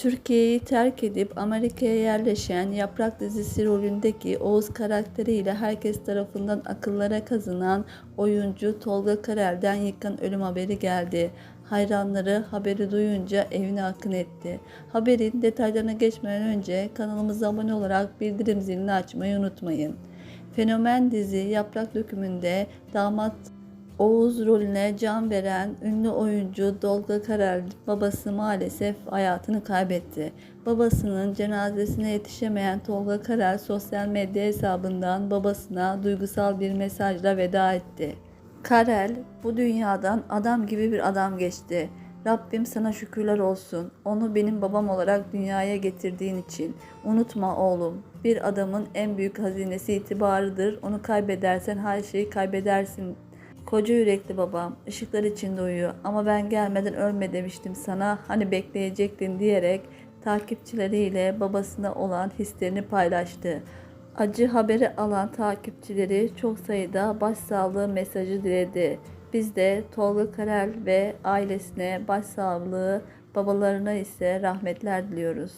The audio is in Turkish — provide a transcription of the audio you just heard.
Türkiye'yi terk edip Amerika'ya yerleşen Yaprak dizisi rolündeki Oğuz karakteriyle herkes tarafından akıllara kazınan oyuncu Tolga Karel'den yıkan ölüm haberi geldi. Hayranları haberi duyunca evine akın etti. Haberin detaylarına geçmeden önce kanalımıza abone olarak bildirim zilini açmayı unutmayın. Fenomen dizi Yaprak Dökümü'nde damat Oğuz rolüne can veren ünlü oyuncu Tolga Karel babası maalesef hayatını kaybetti. Babasının cenazesine yetişemeyen Tolga Karel sosyal medya hesabından babasına duygusal bir mesajla veda etti. Karel bu dünyadan adam gibi bir adam geçti. Rabbim sana şükürler olsun. Onu benim babam olarak dünyaya getirdiğin için. Unutma oğlum. Bir adamın en büyük hazinesi itibarıdır. Onu kaybedersen her şeyi kaybedersin Koca yürekli babam ışıklar içinde uyuyor ama ben gelmeden ölme demiştim sana hani bekleyecektin diyerek takipçileriyle babasına olan hislerini paylaştı. Acı haberi alan takipçileri çok sayıda başsağlığı mesajı diledi. Biz de Tolga Karel ve ailesine başsağlığı, babalarına ise rahmetler diliyoruz.